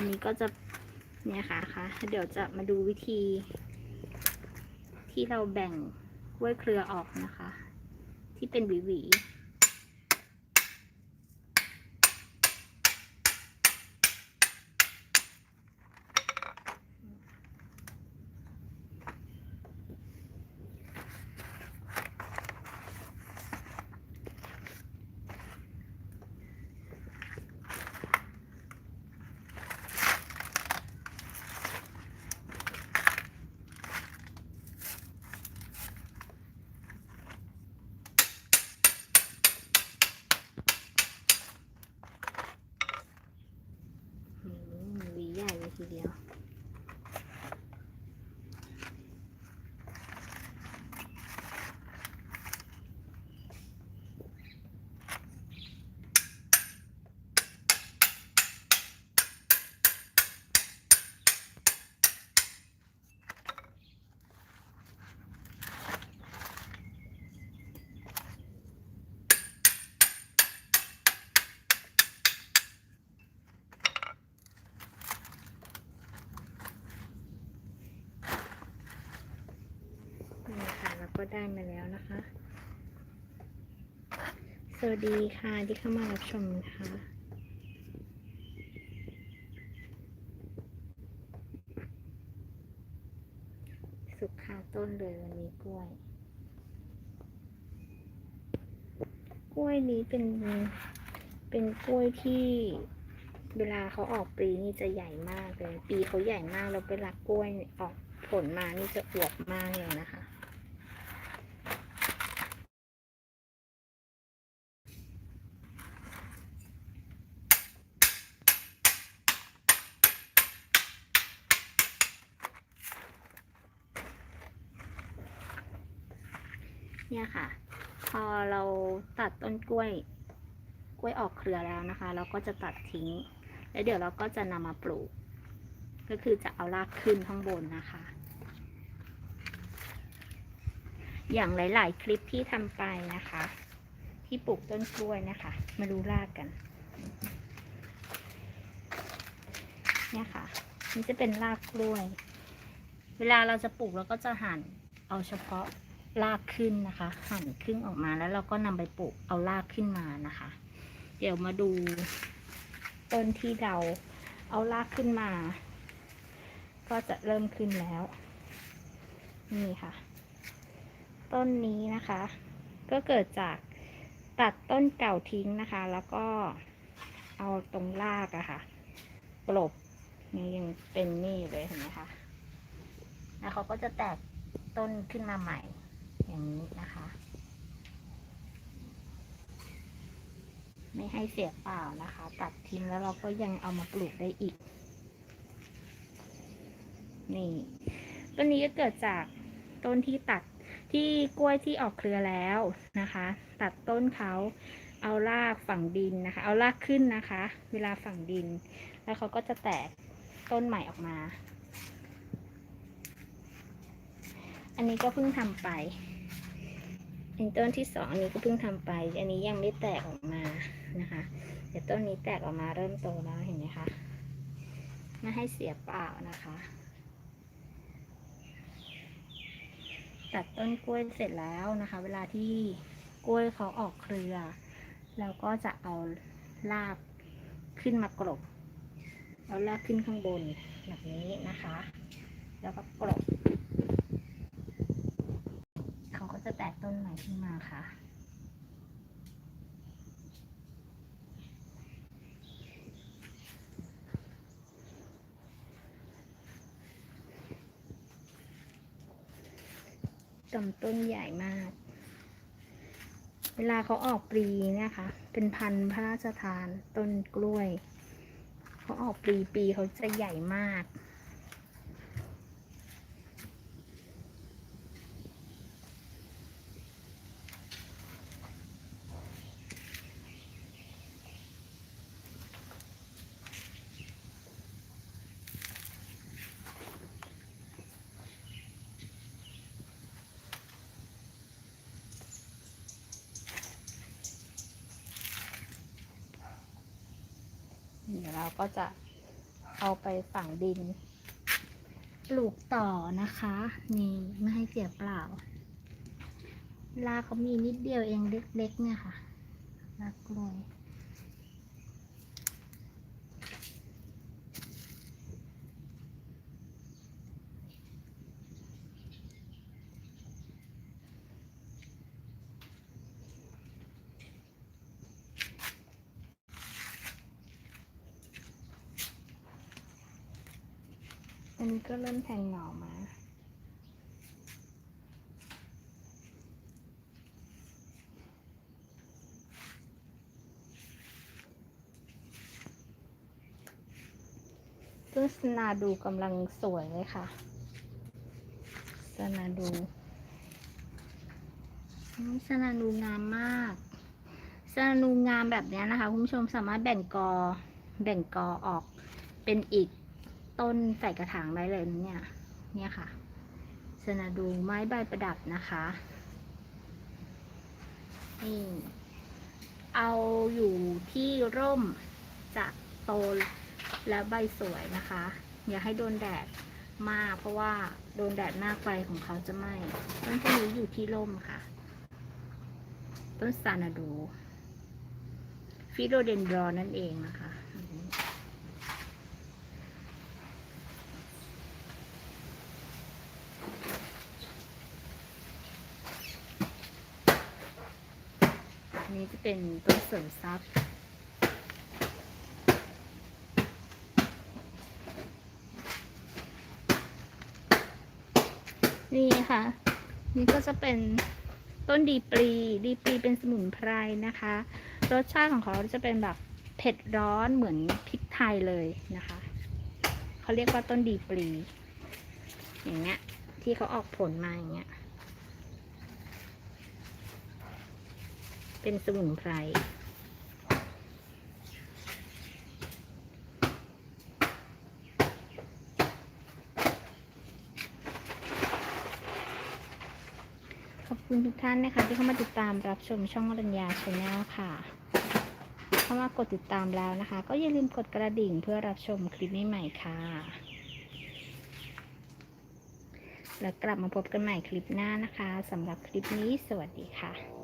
อันนี้ก็จะเนี่ยค่ะค่ะ เดี๋ยวจะมาดูวิธี ที่เราแบ่งกล้วยเครือออกนะคะ ที่เป็นหวีๆ อืมห วีใหญ่เลยทีเดียว นี่ค่ะเรา ก็ได้มาแล้วนะคะ สวัสดีค่ะที่เข้ามารับชมนะคะสุกคาต้นเลยวันนี้กล้วย กล้วยนี้เป็นเป็นกล้วยที่เวลาเขาออกปลีนี่จะใหญ่มากเลย ปีเขาใหญ่มากแล้วเวลากล้วยออกผลมานี่จะอวบมากเลยนะคะ เนี่ยค่ะ พอเราตัดต้นกล้วย กล้วยออกเครือแล้วนะคะ เราก็จะตัดทิ้ง แล้วเดี๋ยวเราก็จะนำมาปลูก ก็คือจะเอารากขึ้นข้างบนนะคะ อย่างหลาย ๆ คลิปที่ทำไปนะคะ ที่ปลูกต้นกล้วยนะคะ มาดูรากกัน เนี่ยค่ะนี่จะเป็นรากกล้วย เวลาเราจะปลูกเราก็จะหั่นเอาเฉพาะ รากขึ้นนะคะ หั่นครึ่งออกมาแล้วเราก็นำไปปลูกเอารากขึ้นมานะคะ เดี๋ยวมาดูต้นที่เราเอารากขึ้นมา ก็จะเริ่มขึ้นแล้ว นี่ค่ะ ต้นนี้นะคะ ก็เกิดจากตัดต้นเก่าทิ้งนะคะ แล้วก็เอาตรงรากอะค่ะกลบนี่ยังเป็นนี่เลยเห็นไหมคะ แล้วเขาก็จะแตกต้นขึ้นมาใหม่ อย่างนี้นะคะ ไม่ให้เสียเปล่านะคะ ตัดทิ้งแล้วเราก็ยังเอามาปลูกได้อีก นี่ต้นนี้ก็เกิดจากต้นที่ตัดที่กล้วยที่ออกเครือแล้วนะคะ ตัดต้นเขาเอารากฝังดินนะคะ เอารากขึ้นนะคะ เวลาฝังดิน แล้วเขาก็จะแตกต้นใหม่ออกมา อันนี้ก็เพิ่งทำไป อันต้นที่สองนี้ก็เพิ่งทำไป อันนี้ยังไม่แตกออกมานะคะ เดี๋ยวต้นนี้แตกออกมาเริ่มโตแล้วเห็นไหมคะไม่ให้เสียเปล่านะคะ ตัดต้นกล้วยเสร็จแล้วนะคะ เวลาที่กล้วยเขาออกเครือเราก็จะเอารากขึ้นมากรบเอารากขึ้นข้างบนแบบนี้นะคะ แล้วก็กรบเขาก็จะแต้นใหม่ขึ้นมาค่ะลำต้นใหญ่มาก เวลาเขาออกปลีเนะคะ เป็นพันธุ์พระราชทานต้นกล้วย เขาออกปลีปีเขาจะใหญ่มาก เดี๋ยวเราก็จะเอาไปฝังดิน ปลูกต่อนะคะ นี่ไม่ให้เสียเปล่ารากเขามีนิดเดียวเองเล็กๆเนี่ยค่ะรากกล้วย อันนี้ก็เริ่มแทงหน่อมา ซึ่งสนาดูกำลังสวยเลยค่ะ สนาดูสนาดูงามมากสนาดูงามแบบนี้นะคะ คุณผู้ชมสามารถแบ่งกอ แบ่งกอออกเป็นอีก ต้นใส่กระถางได้เลยนะเนี่ยเนี่ยค่ะสนาดูไม้ใบประดับนะคะนี่เอาอยู่ที่ร่มจะโตและใบสวยนะคะ อย่าให้โดนแดดมากเพราะว่าโดนแดดมากไปของเขาจะไหม้ต้นพวกนี้อยู่ที่ร่มค่ะ ต้นซานาดู ฟิโลเดนดรอนนั่นเองนะคะ อันนี้จะ เป็นต้นเสริมทรัพย์ นี่ค่ะ นี่ก็จะเป็นต้นดีปรี ดีปรีเป็นสมุนไพรนะคะ รสชาติของเขาจะเป็นแบบเผ็ดร้อนเหมือนพริกไทยเลยนะคะ เขาเรียกว่าต้นดีปรี อย่างเงี้ย ที่เขาออกผลมาอย่างเงี้ย เป็นสมุนไพร ขอบคุณทุกท่านนะคะ ที่เข้ามาติดตามรับชมช่องรัญญาชาแนลค่ะ เข้ามากดติดตามแล้วนะคะ ก็อย่าลืมกดกระดิ่งเพื่อรับชมคลิปใหม่ๆค่ะ แล้วกลับมาพบกันใหม่คลิปหน้านะคะสำหรับคลิปนี้สวัสดีค่ะ